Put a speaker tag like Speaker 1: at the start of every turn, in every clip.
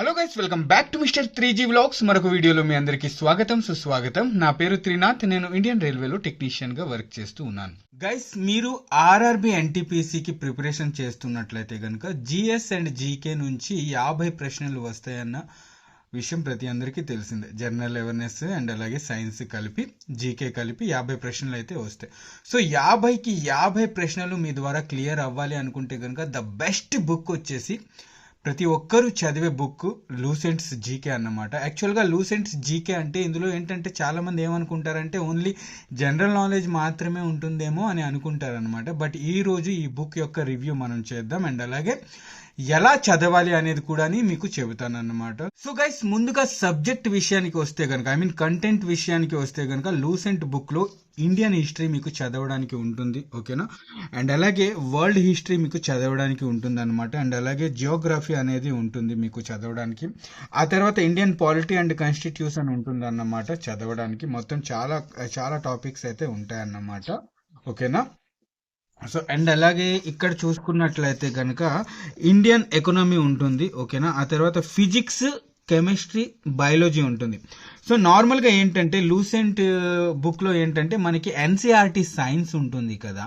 Speaker 1: Hello guys welcome back to mister three G vlogs మరొక వీడియోలో మీ అందరికీ స్వాగతం సుస్వాగతం. నా పేరు త్రినాథ్ నేను ఇండియన్ రైల్వేలో టెక్నీషియన్గా వర్క్ చేస్తూ ఉన్నాను. గైస్ మీరు ఆర్ఆర్బి ఎన్టీపీసీకి ప్రిపరేషన్ చేస్తున్నట్లయితే కనుక జిఎస్ అండ్ జీకే నుంచి యాభై ప్రశ్నలు వస్తాయన్న విషయం ప్రతి అందరికీ తెలిసిందే. జనరల్ అవేర్నెస్ అండ్ అలాగే సైన్స్ కలిపి జీకే కలిపి యాభై ప్రశ్నలు అయితే వస్తాయి. సో యాభైకి యాభై ప్రశ్నలు మీ ద్వారా క్లియర్ అవ్వాలి అనుకుంటే కనుక ద బెస్ట్ బుక్ వచ్చేసి ప్రతి ఒక్కరూ చదివే బుక్ లూసెంట్స్ జీకే అన్నమాట. యాక్చువల్గా లూసెంట్స్ జీకే అంటే ఇందులో ఏంటంటే చాలామంది ఏమనుకుంటారంటే ఓన్లీ జనరల్ నాలెడ్జ్ మాత్రమే ఉంటుందేమో అని అనుకుంటారనమాట బట్ ఈరోజు ఈ బుక్ యొక్క రివ్యూ మనం చేద్దాం. అండ్ అలాగే ఎలా చదవాలి అనేది కూడా మీకు చెబుతాను అనమాట సో గైస్ ముందుగా సబ్జెక్ట్ విషయానికి వస్తే కనుక ఐ మీన్ కంటెంట్ విషయానికి వస్తే కనుక లూసెంట్ బుక్లో ఇండియన్ హిస్టరీ మీకు చదవడానికి ఉంటుంది ఓకేనా అండ్ అలాగే వరల్డ్ హిస్టరీ మీకు చదవడానికి ఉంటుంది అనమాట అండ్ అలాగే జియోగ్రఫీ అనేది ఉంటుంది మీకు చదవడానికి. ఆ తర్వాత ఇండియన్ పాలిటీ అండ్ కాన్స్టిట్యూషన్ ఉంటుంది అన్నమాట చదవడానికి. మొత్తం చాలా చాలా టాపిక్స్ అయితే ఉంటాయన్నమాట ఓకేనా సో అండ్ అలాగే ఇక్కడ చూసుకున్నట్లయితే కనుక ఇండియన్ ఎకనామీ ఉంటుంది ఓకేనా? ఆ తర్వాత ఫిజిక్స్ కెమిస్ట్రీ బయాలజీ ఉంటుంది. సో నార్మల్గా ఏంటంటే లూసెంట్ uh, బుక్లో ఏంటంటే మనకి ఎన్సీఆర్టీ సైన్స్ ఉంటుంది కదా.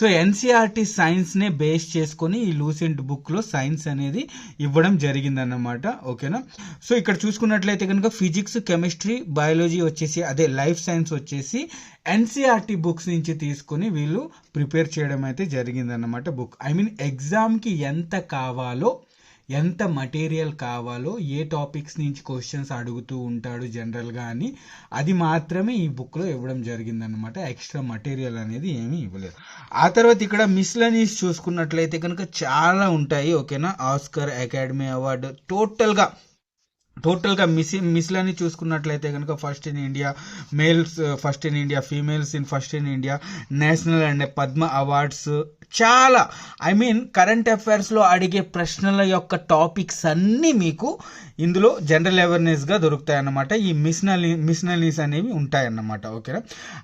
Speaker 1: సో ఎన్సీఆర్టీ సైన్స్నే బేస్ చేసుకొని ఈ లూసెంట్ బుక్లో సైన్స్ అనేది ఇవ్వడం జరిగిందన్నమాట. ఓకేనా? సో ఇక్కడ చూసుకున్నట్లయితే కనుక ఫిజిక్స్ కెమిస్ట్రీ బయాలజీ వచ్చేసి అదే లైఫ్ సైన్స్ వచ్చేసి ఎన్సీఆర్టీ బుక్స్ నుంచి తీసుకొని వీళ్ళు ప్రిపేర్ చేయడం అయితే జరిగిందన్నమాట బుక్. ఐ మీన్ ఎగ్జామ్కి ఎంత కావాలో ఎంత మటీరియల్ కావాలో ఏ టాపిక్స్ నుంచి క్వశ్చన్స్ అడుగుతూ ఉంటాడు జనరల్గా అని అది మాత్రమే ఈ బుక్లో ఇవ్వడం జరిగిందనమాట ఎక్స్ట్రా మటీరియల్ అనేది ఏమీ ఇవ్వలేదు. ఆ తర్వాత ఇక్కడ మిస్లనీస్ చూసుకున్నట్లయితే కనుక చాలా ఉంటాయి ఓకేనా? ఆస్కర్ అకాడమీ అవార్డు టోటల్గా టోటల్గా మిస్ మిస్లని చూసుకున్నట్లయితే కనుక first in India males first in India females in first in India national and Padma awards చాలా ఐ మీన్ కరెంట్ అఫైర్స్లో అడిగే ప్రశ్నల యొక్క టాపిక్స్ అన్నీ మీకు ఇందులో జనరల్ అవేర్నెస్గా దొరుకుతాయన్నమాట. ఈ మిస్నలీ మిస్నలీస్ అనేవి ఉంటాయన్నమాట ఓకేనా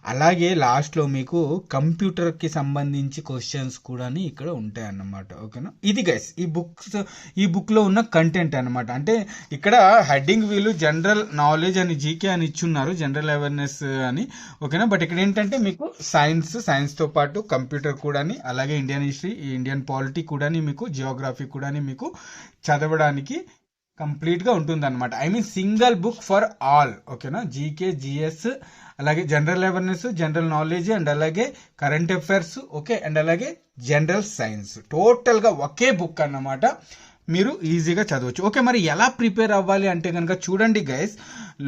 Speaker 1: అలాగే లాస్ట్లో మీకు కంప్యూటర్కి సంబంధించి క్వశ్చన్స్ కూడా ఇక్కడ ఉంటాయన్నమాట ఓకేనా ఇది గైస్ ఈ బుక్స్ ఈ బుక్లో ఉన్న కంటెంట్ అనమాట అంటే ఇక్కడ హెడ్డింగ్ వీళ్ళు జనరల్ నాలెడ్జ్ అని జీకే అని ఇచ్చున్నారు జనరల్ అవేర్నెస్ అని ఓకేనా బట్ ఇక్కడ ఏంటంటే మీకు సైన్స్ సైన్స్తో పాటు కంప్యూటర్ కూడా అలాగే ఇండియన్ హిస్టరీ ఇండియన్ పాలిటీ కూడా మీకు జియోగ్రఫీ కూడా మీకు చదవడానికి కంప్లీట్గా ఉంటుంది అనమాట I mean single book for all ఓకేనా జీకే జిఎస్ అలాగే general awareness general knowledge and అలాగే కరెంట్ అఫైర్స్ ఓకే అండ్ అలాగే జనరల్ సైన్స్ టోటల్గా ఒకే బుక్ అన్నమాట. మీరు ఈజీగా చదవచ్చు. ఓకే మరి ఎలా ప్రిపేర్ అవ్వాలి అంటే కనుక చూడండి గైస్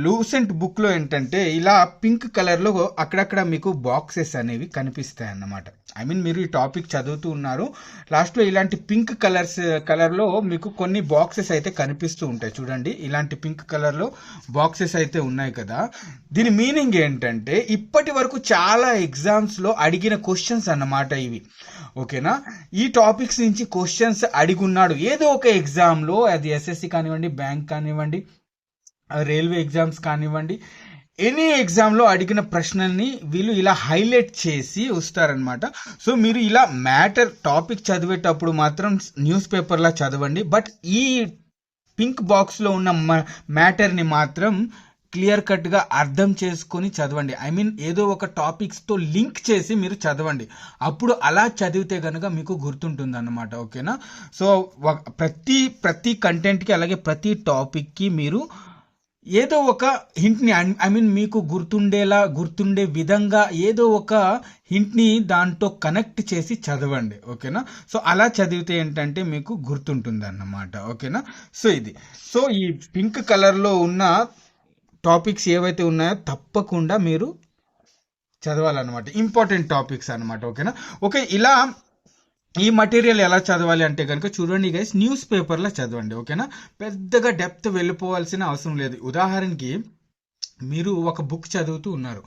Speaker 1: లూసెంట్ బుక్లో ఏంటంటే ఇలా పింక్ కలర్లో అక్కడక్కడ మీకు బాక్సెస్ అనేవి కనిపిస్తాయి అన్నమాట ఐ మీన్ మీరు ఈ టాపిక్ చదువుతూ ఉన్నారు. లాస్ట్లో ఇలాంటి పింక్ కలర్స్ కలర్లో మీకు కొన్ని బాక్సెస్ అయితే కనిపిస్తూ ఉంటాయి. చూడండి ఇలాంటి పింక్ కలర్లో బాక్సెస్ అయితే ఉన్నాయి కదా. దీని మీనింగ్ ఏంటంటే ఇప్పటి వరకు చాలా ఎగ్జామ్స్లో అడిగిన క్వశ్చన్స్ అన్నమాట ఇవి. ఓకేనా ఈ టాపిక్స్ నుంచి క్వశ్చన్స్ అడిగున్నాడు ఏదో ఒక ఎగ్జామ్లో అది ఎస్ఎస్సి కానివ్వండి బ్యాంక్ కానివ్వండి రైల్వే ఎగ్జామ్స్ కానివ్వండి ఎనీ ఎగ్జామ్లో అడిగిన ప్రశ్నల్ని వీళ్ళు ఇలా హైలైట్ చేసి వస్తారనమాట సో మీరు ఇలా మ్యాటర్ టాపిక్ చదివేటప్పుడు మాత్రం న్యూస్ పేపర్లా చదవండి బట్ ఈ పింక్ బాక్స్లో ఉన్న మ్యాటర్ని మాత్రం క్లియర్ కట్గా అర్థం చేసుకొని చదవండి. ఐ మీన్ ఏదో ఒక టాపిక్స్తో లింక్ చేసి మీరు చదవండి. అప్పుడు అలా చదివితే కనుక మీకు గుర్తుంటుంది అనమాట ఓకేనా? సో ప్రతి ప్రతి కంటెంట్కి అలాగే ప్రతి టాపిక్కి మీరు ఏదో ఒక హింట్ని ఐ మీన్ మీకు గుర్తుండేలా గుర్తుండే విధంగా ఏదో ఒక హింట్ని దాంట్లో కనెక్ట్ చేసి చదవండి. ఓకేనా? సో అలా చదివితే ఏంటంటే మీకు గుర్తుంటుంది అన్నమాట ఓకేనా? సో ఇది. సో ఈ పింక్ కలర్లో ఉన్న టాపిక్స్ ఏవైతే ఉన్నాయో తప్పకుండా మీరు చదవాలన్నమాట. ఇంపార్టెంట్ టాపిక్స్ అనమాట ఓకేనా? ఓకే ఇలా ఈ మటీరియల్ ఎలా చదవాలి అంటే కనుక చూడండి గైస్ న్యూస్ పేపర్లో చదవండి ఓకేనా? పెద్దగా డెప్త్ వెళ్ళిపోవాల్సిన అవసరం లేదు. ఉదాహరణకి మీరు ఒక బుక్ చదువుతూ ఉన్నారు.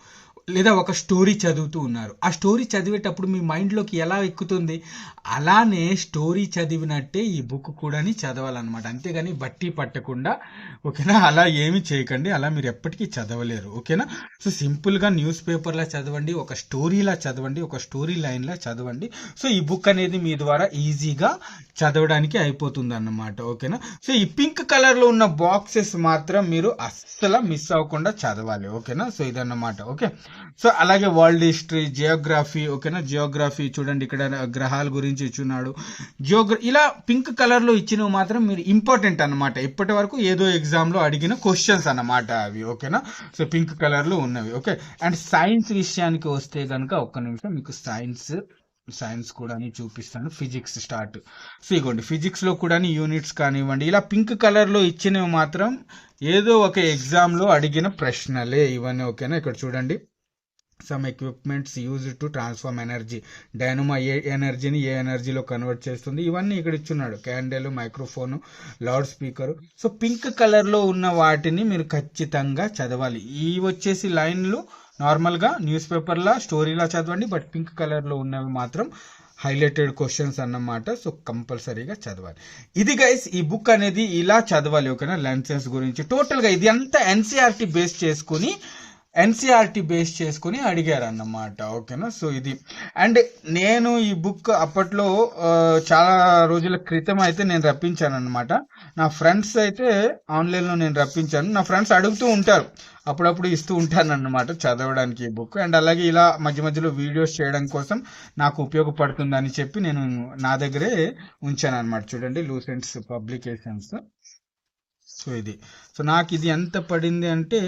Speaker 1: లేదా ఒక స్టోరీ చదువుతూ ఉన్నారు. ఆ స్టోరీ చదివేటప్పుడు మీ మైండ్లోకి ఎలా ఎక్కుతుంది? అలానే స్టోరీ చదివినట్టే ఈ బుక్ కూడా చదవాలన్నమాట. అంతేగాని బట్టి పట్టకుండా ఓకేనా? అలా ఏమి చేయకండి. అలా మీరు ఎప్పటికీ చదవలేరు. ఓకేనా? సో సింపుల్గా న్యూస్ పేపర్లా చదవండి ఒక స్టోరీలా చదవండి ఒక స్టోరీ లైన్లా చదవండి. సో ఈ బుక్ అనేది మీ ద్వారా ఈజీగా చదవడానికి అయిపోతుంది అన్నమాట ఓకేనా? సో ఈ పింక్ కలర్లో ఉన్న బాక్సెస్ మాత్రం మీరు అస్సలు మిస్ అవ్వకుండా చదవాలి. ఓకేనా? సో ఇదన్నమాట. ఓకే? సో అలాగే వరల్డ్ హిస్టరీ జియోగ్రఫీ ఓకేనా? జియోగ్రఫీ చూడండి ఇక్కడ గ్రహాల గురించి ఇచ్చున్నాడు. జియోగ్ర ఇలా పింక్ కలర్లో ఇచ్చినవి మాత్రం మీరు ఇంపార్టెంట్ అన్నమాట. ఇప్పటి వరకు ఏదో ఎగ్జామ్లో అడిగిన క్వశ్చన్స్ అన్నమాట అవి ఓకేనా? సో పింక్ కలర్లో ఉన్నవి ఓకే? అండ్ సైన్స్ విషయానికి వస్తే కనుక ఒక్క నిమిషం మీకు సైన్స్ సైన్స్ కూడా చూపిస్తాను ఫిజిక్స్ స్టార్ట్. సో ఇగోండి ఫిజిక్స్లో కూడా యూనిట్స్ కానివ్వండి ఇలా పింక్ కలర్లో ఇచ్చినవి మాత్రం ఏదో ఒక ఎగ్జామ్లో అడిగిన ప్రశ్నలే ఇవన్నీ ఓకేనా? ఇక్కడ చూడండి. Some equipments use to transform energy dynamo a ఎనర్జీని ఏ ఎనర్జీలో కన్వర్ట్ చేస్తుంది. ఇవన్నీ ఇక్కడ ఇచ్చున్నాడు. Candle microphone loud speaker so pink కలర్లో ఉన్న వాటిని మీరు ఖచ్చితంగా చదవాలి. ఈ వచ్చేసి లైన్లు. నార్మల్గా న్యూస్ పేపర్లా స్టోరీలా చదవండి. బట్ పింక్ కలర్లో ఉన్నవి మాత్రం హైలైటెడ్ క్వశ్చన్స్ అన్నమాట. సో కంపల్సరీగా చదవాలి. ఇది గైస్ ఈ బుక్ అనేది ఇలా చదవాలి. ఓకేనా? లెన్సెన్స్ గురించి. టోటల్గా ఇది అంతా ఎన్సీఆర్టీ బేస్ చేసుకుని ఎన్సీఆర్టీ బేస్ చేసుకుని అడిగారు అన్నమాట ఓకేనా? సో ఇది. అండ్ నేను ఈ బుక్ అప్పట్లో చాలా రోజుల క్రితం అయితే నేను రప్పించాను అనమాట నా ఫ్రెండ్స్ అయితే ఆన్లైన్లో నేను రప్పించాను. నా ఫ్రెండ్స్ అడుగుతూ ఉంటారు. అప్పుడప్పుడు ఇస్తూ ఉంటాను అన్నమాట చదవడానికి ఈ బుక్. అండ్ అలాగే ఇలా మధ్య మధ్యలో వీడియోస్ చేయడం కోసం నాకు ఉపయోగపడుతుందని చెప్పి నేను నా దగ్గరే ఉంచాను అనమాట చూడండి లూసెంట్స్ పబ్లికేషన్స్. సో ఇది. సో నాకు ఇది ఎంత పడింది అంటే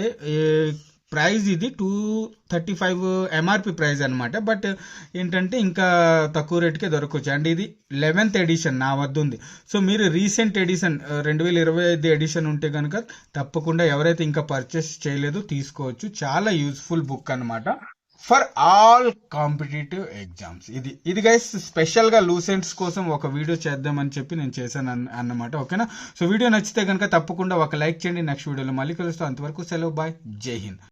Speaker 1: ప్రైజ్ ఇది two thirty five MRP price అనమాట బట్ ఏంటంటే ఇంకా తక్కువ రేటుకే దొరకవచ్చు అండ్ ఇది లెవెన్త్ ఎడిషన్ నా వద్ద ఉంది సో మీరు రీసెంట్ ఎడిషన్ రెండు వేల ఇరవై ఐదు ఎడిషన్ ఉంటే కనుక తప్పకుండా ఎవరైతే ఇంకా పర్చేస్ చేయలేదో తీసుకోవచ్చు. చాలా యూస్ఫుల్ బుక్ అనమాట ఫర్ ఆల్ కాంపిటేటివ్ ఎగ్జామ్స్. ఇది ఇది గైస్ స్పెషల్గా లూసెంట్స్ కోసం ఒక వీడియో చేద్దామని చెప్పి నేను చేశాను అన్న- అన్నమాట. ఓకేనా? సో వీడియో నచ్చితే కనుక తప్పకుండా ఒక లైక్ చేయండి. నెక్స్ట్ వీడియోలో మళ్ళీ కలుస్తాం. అంతవరకు సెలవు. బాయ్. జై హింద్.